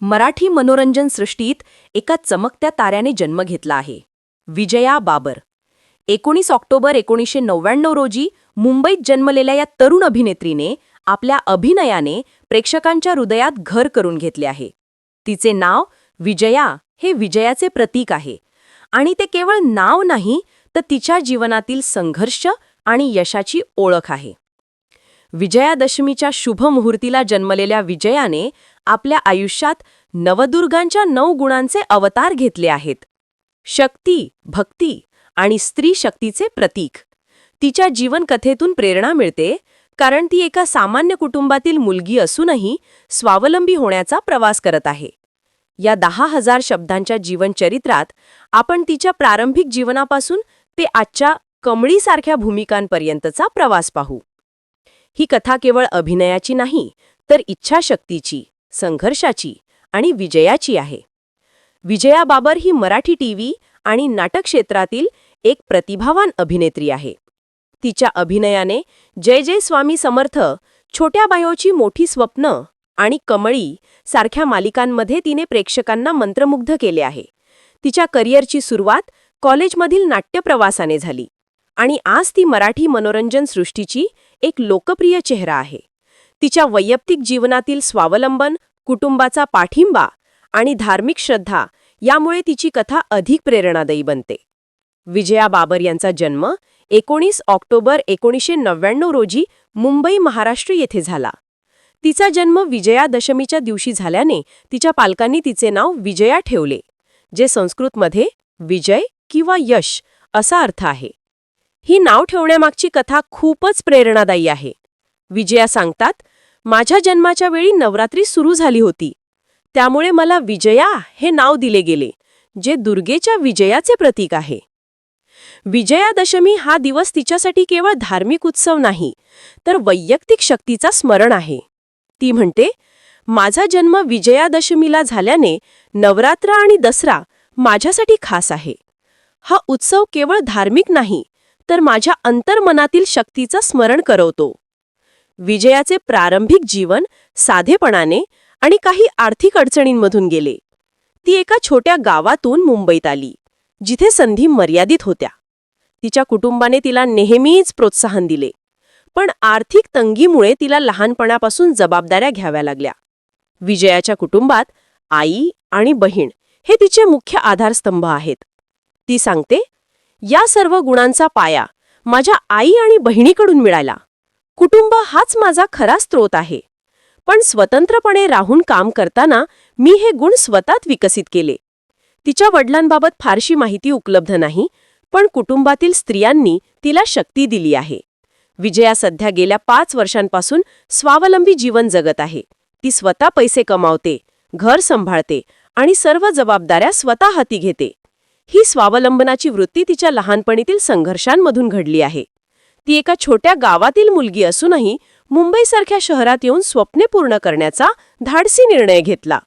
मराठी मनोरंजन सृष्टीत एका चमकत्या ताऱ्याने जन्म घेतला आहे. विजया बाबर. एकोणीस ऑक्टोबर एकोणीसशे नव्याण्णव रोजी मुंबईत जन्मलेल्या या तरुण अभिनेत्रीने आपल्या अभिनयाने प्रेक्षकांच्या हृदयात घर करून घेतले आहे. तिचे नाव विजया हे विजयाचे प्रतीक आहे. आणि ते केवळ नाव नाही तर तिच्या जीवनातील संघर्ष आणि यशाची ओळख आहे. विजयादशमीच्या शुभ मुहूर्तीला जन्मलेल्या विजयाने आपल्या आयुष्यात नवदुर्गांच्या नऊ गुणांचे अवतार घेतले आहेत. शक्ती भक्ती आणि स्त्री शक्तीचे प्रतीक. तिच्या जीवनकथेतून प्रेरणा मिळते कारण ती एका सामान्य कुटुंबातील मुलगी असूनही स्वावलंबी होण्याचा प्रवास करत आहे. या दहा हजार शब्दांच्या जीवनचरित्रात आपण तिच्या प्रारंभिक जीवनापासून ते आजच्या कमळीसारख्या भूमिकांपर्यंतचा प्रवास पाहू. ही कथा केवळ अभिनयाची नाही तर इच्छाशक्तीची. संघर्षाची आणि विजयाची आहे. विजया बाबर ही मराठी टीव्ही आणि नाटक क्षेत्रातील एक प्रतिभावान अभिनेत्री आहे. तिच्या अभिनयाने जय जय स्वामी समर्थ छोट्या बायोची मोठी स्वप्न आणि कमळी सारख्या मालिकांमध्ये तिने प्रेक्षकांना मंत्रमुग्ध केले आहे. तिच्या करिअरची सुरुवात कॉलेजमधील नाट्यप्रवासाने झाली आणि आज ती मराठी मनोरंजन सृष्टीची एक लोकप्रिय चेहरा आहे. तिच्या वैयक्तिक जीवनातील स्वावलंबन कुटुंबाचा पाठिंबा आणि धार्मिक श्रद्धा यामुळे तिची कथा अधिक प्रेरणादायी बनते. विजया बाबर यांचा जन्म एकोणीस ऑक्टोबर एकोणीसशे नव्याण्णव रोजी मुंबई महाराष्ट्र येथे झाला. तिचा जन्म विजयादशमीच्या दिवशी झाल्याने तिच्या पालकांनी तिचे नाव विजया ठेवले जे संस्कृतमध्ये विजय किंवा यश असा अर्थ आहे. ही नाव ठेवण्यामागची कथा खूपच प्रेरणादायी आहे. विजया सांगतात माझ्या जन्माच्या वेळी नवरात्री सुरू झाली होती. त्यामुळे मला विजया हे नाव दिले गेले जे दुर्गेच्या विजयाचे प्रतीक आहे. विजयादशमी हा दिवस तिच्यासाठी केवळ धार्मिक उत्सव नाही तर वैयक्तिक शक्तीचा स्मरण आहे. ती म्हणते माझा जन्म विजयादशमीला झाल्याने नवरात्र आणि दसरा माझ्यासाठी खास आहे. हा उत्सव केवळ धार्मिक नाही तर माझ्या अंतर्मनातील शक्तीचं स्मरण करवतो. विजयाचे प्रारंभिक जीवन साधेपणाने आणि काही आर्थिक अडचणींमधून गेले. ती एका छोट्या गावातून मुंबईत आली जिथे संधी मर्यादित होत्या. तिच्या कुटुंबाने तिला नेहमीच प्रोत्साहन दिले पण आर्थिक तंगीमुळे तिला लहानपणापासून जबाबदाऱ्या घ्याव्या लागल्या. विजयाच्या कुटुंबात आई आणि बहीण हे तिचे मुख्य आधारस्तंभ आहेत. ती सांगते या सर्व गुणांचा पाया माझ्या आई आणि बहिणीकडून मिळाला. कुटुंब हाच माझा खरा स्रोत आहे. पण स्वतंत्रपणे राहून काम करताना मी हे गुण स्वतःत विकसित केले. तिच्या वडिलांबाबत फारशी माहिती उपलब्ध नाही पण कुटुंबातील स्त्रियांनी तिला शक्ती दिली आहे. विजया सध्या गेल्या पाच वर्षांपासून स्वावलंबी जीवन जगत आहे. ती स्वतः पैसे कमावते घर सांभाळते आणि सर्व जबाबदाऱ्या स्वतः हाती घेते. ही स्वावलंबनाची वृत्ती तिच्या लहानपणीतील संघर्षांमधून घडली आहे. ती एका छोट्या गावातील मुलगी असूनही मुंबईसारख्या शहरात येऊन स्वप्ने पूर्ण करण्याचा धाडसी निर्णय घेतला.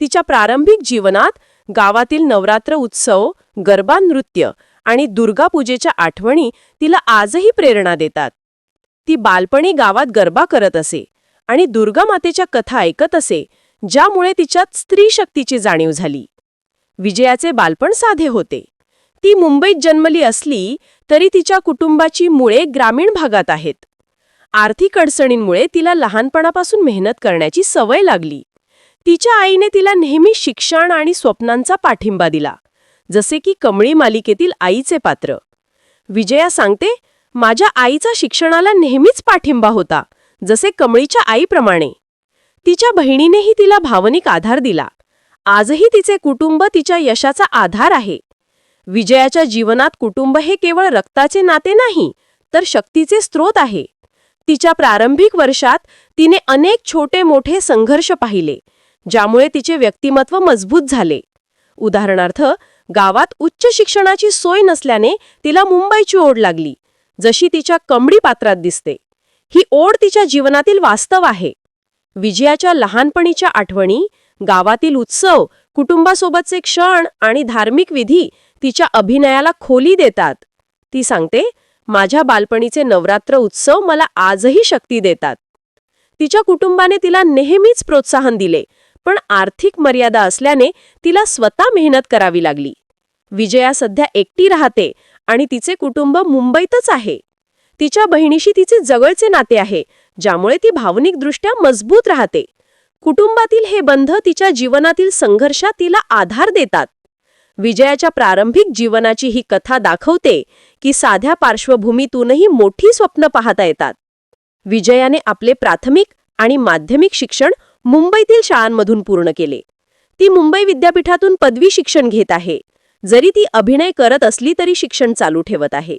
तिच्या प्रारंभिक जीवनात गावातील नवरात्र उत्सव गरबा नृत्य आणि दुर्गापूजेच्या आठवणी तिला आजही प्रेरणा देतात. ती बालपणी गावात गरबा करत असे आणि दुर्गा मातेच्या कथा ऐकत असे ज्यामुळे तिच्यात स्त्री शक्तीची जाणीव झाली. विजयाचे बालपण साधे होते. ती मुंबईत जन्मली असली तरी तिच्या कुटुंबाची मुळे ग्रामीण भागात आहेत. आर्थिक अडचणींमुळे तिला लहानपणापासून मेहनत करण्याची सवय लागली. तिच्या आईने तिला नेहमी शिक्षण आणि स्वप्नांचा पाठिंबा दिला जसे की कमळी मालिकेतील आईचे पात्र. विजया सांगते माझ्या आईचा शिक्षणाला नेहमीच पाठिंबा होता जसे कमळीच्या आईप्रमाणे. तिच्या बहिणीनेही तिला भावनिक आधार दिला. आजही तिचे कुटुंब तिच्या यशाचा आधार आहे. विजयाच्या जीवनात कुटुंब हे केवळ रक्ताचे नाते नाही तर शक्तीचे स्रोत आहे. तिच्या प्रारंभिक वर्षात तिने अनेक छोटे मोठे संघर्ष पाहिले ज्यामुळे तिचे व्यक्तिमत्व मजबूत झाले. उदाहरणार्थ गावात उच्च शिक्षणाची सोय नसल्याने तिला मुंबईची ओढ लागली जशी तिच्या कमडी पात्रात दिसते. ही ओढ तिच्या जीवनातील वास्तव आहे. विजयाच्या लहानपणीच्या आठवणी गावातील उत्सव कुटुंबासोबतचे क्षण आणि धार्मिक विधी तिच्या अभिनयाला खोली देतात. ती सांगते माझ्या बालपणीचे नवरात्र उत्सव मला आजही शक्ती देतात. तिच्या कुटुंबाने तिला नेहमीच प्रोत्साहन दिले पण आर्थिक मर्यादा असल्याने तिला स्वतः मेहनत करावी लागली. विजया सध्या एकटी राहते आणि तिचे कुटुंब मुंबईतच आहे. तिच्या बहिणीशी तिचे जवळचे नाते आहे ज्यामुळे ती भावनिकदृष्ट्या मजबूत राहते. कुटुंबातील हे बंध तिच्या जीवनातील संघर्षात तिला आधार देतात. विजयाच्या प्रारंभिक जीवनाची ही कथा दाखवते की साध्या पार्श्वभूमीतूनही मोठी स्वप्न पाहता येतात. विजयाने आपले प्राथमिक आणि माध्यमिक शिक्षण मुंबईतील शाळांमधून पूर्ण केले. ती मुंबई विद्यापीठातून पदवी शिक्षण घेत आहे. जरी ती अभिनय करत असली तरी शिक्षण चालू ठेवत आहे.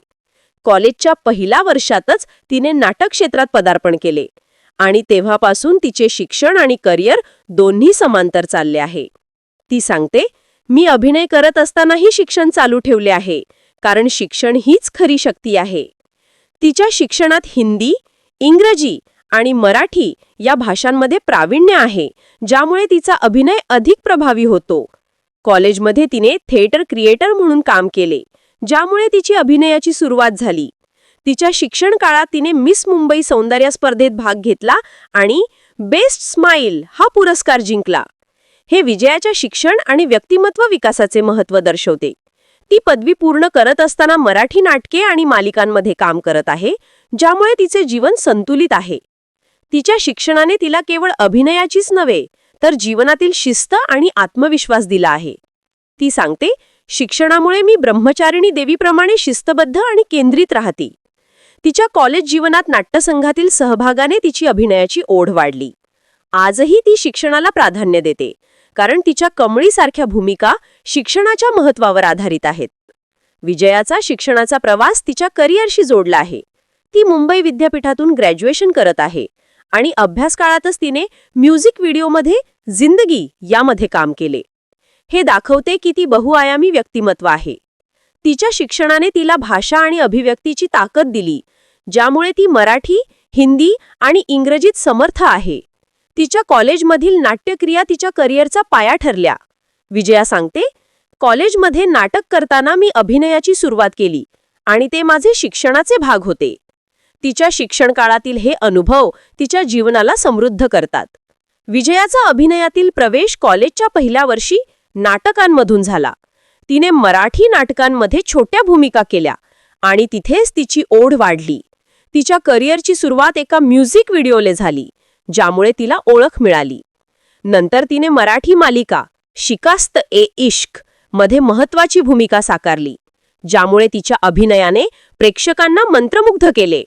कॉलेजच्या पहिल्या वर्षातच तिने नाटक क्षेत्रात पदार्पण केले. आणि तेव्हापासून तिचे शिक्षण आणि करिअर दोन्ही समांतर चालले आहे. ती सांगते मी अभिनय करत असतानाही शिक्षण चालू ठेवले आहे कारण शिक्षण हीच खरी शक्ती आहे. तिच्या शिक्षणात हिंदी इंग्रजी आणि मराठी या भाषांमध्ये प्रावीण्य आहे ज्यामुळे तिचा अभिनय अधिक प्रभावी होतो. कॉलेजमध्ये तिने थिएटर क्रिएटर म्हणून काम केले ज्यामुळे तिची अभिनयाची सुरुवात झाली. तिच्या शिक्षण काळात तिने मिस मुंबई सौंदर्य स्पर्धेत भाग घेतला आणि बेस्ट स्माईल हा पुरस्कार जिंकला. हे विजयाच्या शिक्षण आणि व्यक्तिमत्व विकासाचे महत्त्व दर्शवते. ती पदवी पूर्ण करत असताना मराठी नाटके आणि मालिकांमध्ये काम करत आहे ज्यामुळे तिचे जीवन संतुलित आहे. तिच्या शिक्षणाने तिला केवळ अभिनयाचीच नव्हे तर जीवनातील शिस्त आणि आत्मविश्वास दिला आहे. ती सांगते शिक्षणामुळे मी ब्रह्मचारिणी देवीप्रमाणे शिस्तबद्ध आणि केंद्रित राहते. तिच्या कॉलेज जीवनात नाट्यसंघातील सहभागाने तिची अभिनयाची ओढ वाढली. आजही ती शिक्षणाला प्राधान्य देते कारण तिच्या कमळीसारख्या भूमिका शिक्षणाच्या महत्वावर आधारित आहेत. विजयाचा शिक्षणाचा प्रवास तिच्या करिअरशी जोडला आहे. ती मुंबई विद्यापीठातून ग्रॅज्युएशन करत आहे आणि अभ्यासकाळातच तिने म्युझिक व्हिडिओमध्ये जिंदगी यामध्ये काम केले. हे दाखवते की ती बहुआयामी व्यक्तिमत्व आहे. तिच्या शिक्षणाने तिला भाषा आणि अभिव्यक्तीची ताकद दिली ज्यामुळे ती मराठी हिंदी आणि इंग्रजीत समर्थ आहे. तिच्या कॉलेजमधील नाट्यक्रिया तिच्या करिअरचा पाया ठरल्या. विजया सांगते कॉलेजमध्ये नाटक करताना मी अभिनयाची सुरुवात केली आणि ते माझे शिक्षणाचे भाग होते. तिच्या शिक्षण काळातील हे अनुभव तिच्या जीवनाला समृद्ध करतात. विजयाचा अभिनयातील प्रवेश कॉलेजच्या पहिल्या वर्षी नाटकांमधून झाला. तिने मराठी नाटकांमध्ये छोट्या भूमिका केल्या आणि तिथेच तिची ओढ वाढली. तिच्या करिअरची सुरुवात एका म्युझिक व्हिडिओले झाली ज्यामुळे तिला ओळख मिळाली. नंतर तिने मराठी मालिका शिकास्त ए इश्कमध्ये महत्वाची भूमिका साकारली ज्यामुळे तिच्या अभिनयाने प्रेक्षकांना मंत्रमुग्ध केले.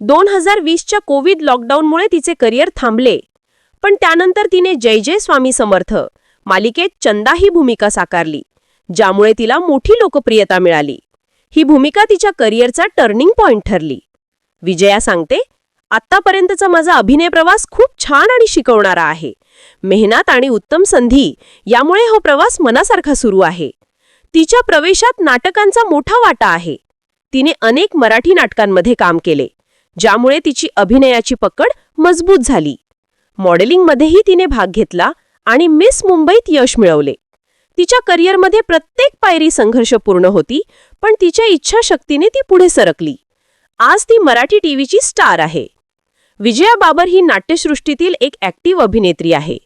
दोन हजार वीसच्या कोविड लॉकडाऊनमुळे तिचे करिअर थांबले पण त्यानंतर तिने जय जय स्वामी समर्थ मालिकेत चंदा ही भूमिका साकारली. ज्यामुळे तिला मोठी लोकप्रियता मिळाली. ही भूमिका तिच्या करिअरचा टर्निंग पॉइंट ठरली. विजया सांगते आत्तापर्यंतचा माझा अभिनय प्रवास खूप छान आणि शिकवणारा आहे. मेहनत आणि उत्तम संधी यामुळे हा प्रवास मनासारखा सुरू आहे. तिच्या प्रवेशात नाटकांचा मोठा वाटा आहे. तिने अनेक मराठी नाटकांमध्ये काम केले ज्यामुळे तिची अभिनयाची पकड मजबूत झाली. मॉडेलिंगमध्येही तिने भाग घेतला आणि मिस मुंबईत यश मिळवले. तिच्या करिअरमध्ये प्रत्येक पायरी संघर्षपूर्ण होती पण तिच्या इच्छाशक्तीने ती पुढे सरकली. आज ती मराठी टीव्हीची स्टार आहे. विजया बाबर ही नाट्यसृष्टीतील एक ॲक्टिव्ह अभिनेत्री आहे.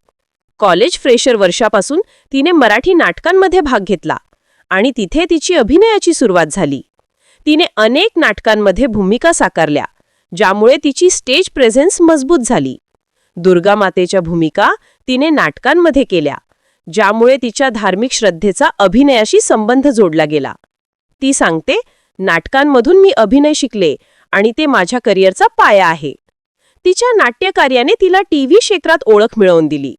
कॉलेज फ्रेशर वर्षापासून तिने मराठी नाटकांमध्ये भाग घेतला आणि तिथे तिची अभिनयाची सुरुवात झाली. तिने अनेक नाटकांमध्ये भूमिका साकारल्या ज्यामुळे तिची स्टेज प्रेझेन्स मजबूत झाली. दुर्गा मातेच्या भूमिका तिने नाटकांमध्ये केल्या. ज्यामुळे तिच्या धार्मिक श्रद्धेचा अभिनयाशी संबंध जोडला गेला. ती सांगते नाटकांमधून मी अभिनय शिकले आणि ते माझ्या करिअरचा पाया आहे. तिच्या नाट्यकार्याने तिला टीव्ही क्षेत्रात ओळख मिळवून दिली.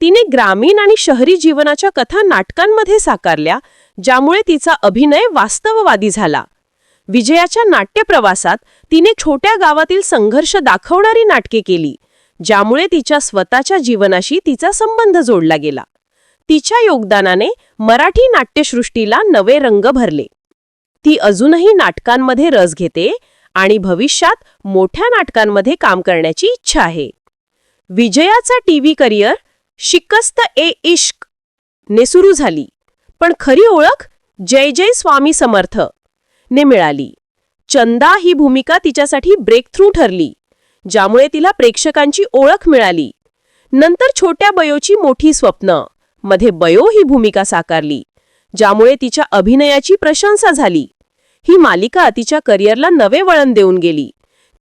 तिने ग्रामीण आणि शहरी जीवनाच्या कथा नाटकांमध्ये साकारल्या ज्यामुळे तिचा अभिनय वास्तववादी झाला. विजयाच्या नाट्यप्रवासात तिने छोट्या गावातील संघर्ष दाखवणारी नाटके केली ज्यामुळे तिच्या स्वतःच्या जीवनाशी तिचा संबंध जोडला गेला. तिच्या योगदानाने मराठी नाट्यसृष्टीला नवे रंग भरले. ती अजूनही नाटकांमध्ये रस घेते आणि भविष्यात मोठ्या नाटकांमध्ये काम करण्याची इच्छा आहे. विजयाचा टीव्ही करिअर शिकस्त ए इश्क ने सुरू झाली पण खरी ओळख जय जय स्वामी समर्थ ने मिळाली. चंदा ही भूमिका तिच्यासाठी ब्रेक थ्रू ठरली ज्यामुळे तिला प्रेक्षकांची ओळख मिळाली. नंतर छोट्या बयोची मोठी स्वप्न मध्ये बयो ही भूमिका साकारली ज्यामुळे तिच्या अभिनयाची प्रशंसा झाली. ही मालिका तिच्या करिअरला नवे वळण देऊन गेली.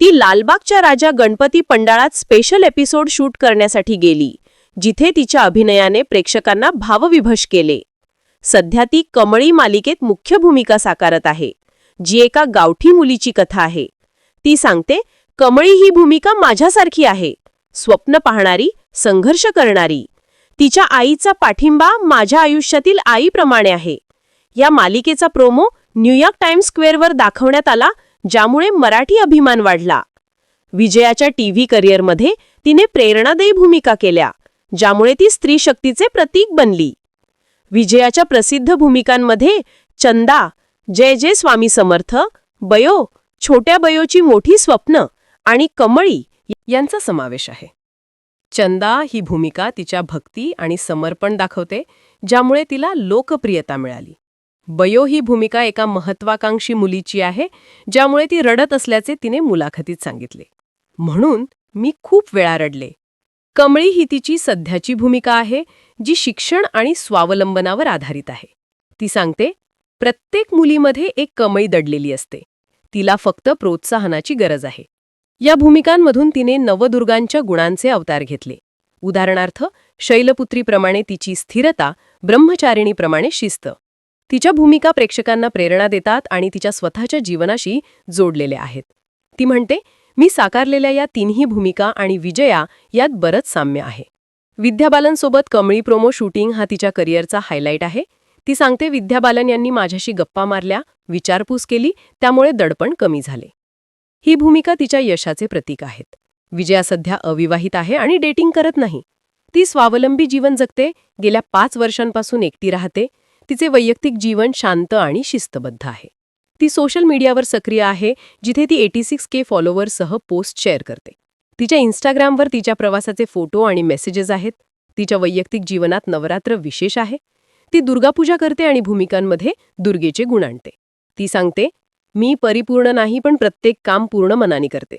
ती लालबागच्या राजा गणपती पंडाळात स्पेशल एपिसोड शूट करण्यासाठी गेली जिथे तिच्या अभिनयाने प्रेक्षकांना भावविभश केले. सध्या ती कमळी मालिकेत मुख्य भूमिका साकारत आहे जी एका गावठी मुलीची कथा आहे. ती सांगते कमळी ही भूमिका माझ्यासारखी आहे. स्वप्न पाहणारी संघर्ष करणारी. तिच्या आईचा पाठिंबा माझ्या आयुष्यातील आईप्रमाणे आहे. या मालिकेचा प्रोमो न्यूयॉर्क टाइम्स स्क्वेअरवर दाखवण्यात आला ज्यामुळे मराठी अभिमान वाढला. विजयाच्या टीव्ही करिअरमध्ये तिने प्रेरणादायी भूमिका केल्या ज्यामुळे ती स्त्री शक्तीचे प्रतीक बनली. विजयाच्या प्रसिद्ध भूमिकांमध्ये चंदा जय जय स्वामी समर्थ बयो छोट्या बयोची मोठी स्वप्न आणि कमळी यांचा समावेश आहे. चंदा ही भूमिका तिच्या भक्ती आणि समर्पण दाखवते ज्यामुळे तिला लोकप्रियता मिळाली. बयो ही भूमिका एका महत्वाकांक्षी मुलीची आहे ज्यामुळे ती रडत असल्याचे तिने मुलाखतीत सांगितले. म्हणून मी खूप वेळा रडले. कमळी ही तिची सध्याची भूमिका आहे जी शिक्षण आणि स्वावलंबनावर आधारित आहे. ती सांगते प्रत्येक मुलीमध्ये एक कमळी दडलेली असते. तिला फक्त प्रोत्साहनाची गरज आहे. या भूमिकांमधून तिने नवदुर्गांच्या गुणांचे अवतार घेतले. उदाहरणार्थ शैलपुत्रीप्रमाणे तिची स्थिरता ब्रह्मचारिणीप्रमाणे शिस्त. तिच्या भूमिका प्रेक्षकांना प्रेरणा देतात आणि तिच्या स्वतःच्या जीवनाशी जोडलेल्या आहेत. ती म्हणते मी साकारलेल्या या तिन्ही भूमिका आणि विजया यात बरंच साम्य आहे. विद्या बालनसोबत कमळी प्रोमो शूटिंग हा तिच्या करिअरचा हायलाईट आहे. ती सांगते विद्या बालन यांनी माझ्याशी गप्पा मारल्या विचारपूस केली त्यामुळे दडपण कमी झाले. ही भूमिका तिच्या यशाचे प्रतीक आहेत. विजया सध्या अविवाहित आहे आणि डेटिंग करत नाही. ती स्वावलंबी जीवन जगते गेल्या पाच वर्षांपासून एकटी राहते तिचे वैयक्तिक जीवन शांत आणि शिस्तबद्ध आहे. ती सोशल मीडियावर सक्रिय आहे जिथे ती एटी सिक्स के फॉलोअर्ससह पोस्ट शेअर करते. तिच्या इन्स्टाग्रामवर तिच्या प्रवासाचे फोटो आणि मेसेजेस आहेत. तिच्या वैयक्तिक जीवनात नवरात्र विशेष आहे. ती दुर्गापूजा करते आणि भूमिकांमध्ये दुर्गेचे गुण आणते. ती सांगते मी परिपूर्ण नाही पण प्रत्येक काम पूर्ण मनाने करते.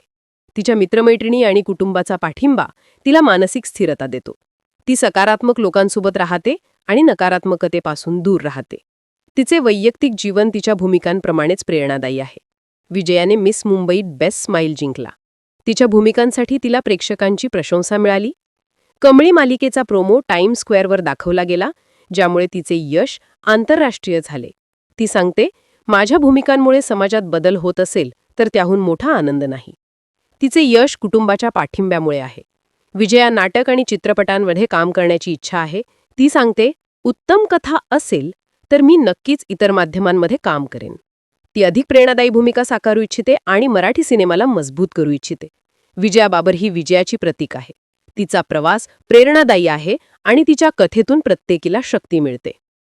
तिच्या मित्रमैत्रिणी आणि कुटुंबाचा पाठिंबा तिला मानसिक स्थिरता देतो. ती सकारात्मक लोकांसोबत राहते आणि नकारात्मकतेपासून दूर राहते. तिचे वैयक्तिक जीवन तिच्या भूमिकांप्रमाणेच प्रेरणादायी आहे. विजयाने मिस मुंबईत बेस्ट स्माईल जिंकला. तिच्या भूमिकांसाठी तिला प्रेक्षकांची प्रशंसा मिळाली. कमळी मालिकेचा प्रोमो टाइम स्क्वेअरवर दाखवला गेला ज्यामुळे तिचे यश आंतरराष्ट्रीय झाले. ती सांगते माझ्या भूमिकांमुळे समाजात बदल होत असेल तर त्याहून मोठा आनंद नाही. तिचे यश कुटुंबाच्या पाठिंब्यामुळे आहे. विजया नाटक आणि चित्रपटांमध्ये काम करण्याची इच्छा आहे. ती सांगते उत्तम कथा असेल तर मी नक्कीच इतर माध्यमांमध्ये काम करेन. ती अधिक प्रेरणादायी भूमिका साकारू इच्छिते आणि मराठी सिनेमाला मजबूत करू इच्छिते. विजया बाबर ही विजयाची प्रतीक आहे. तिचा प्रवास प्रेरणादायी आहे आणि तिच्या कथेतून प्रत्येकीला शक्ती मिळते.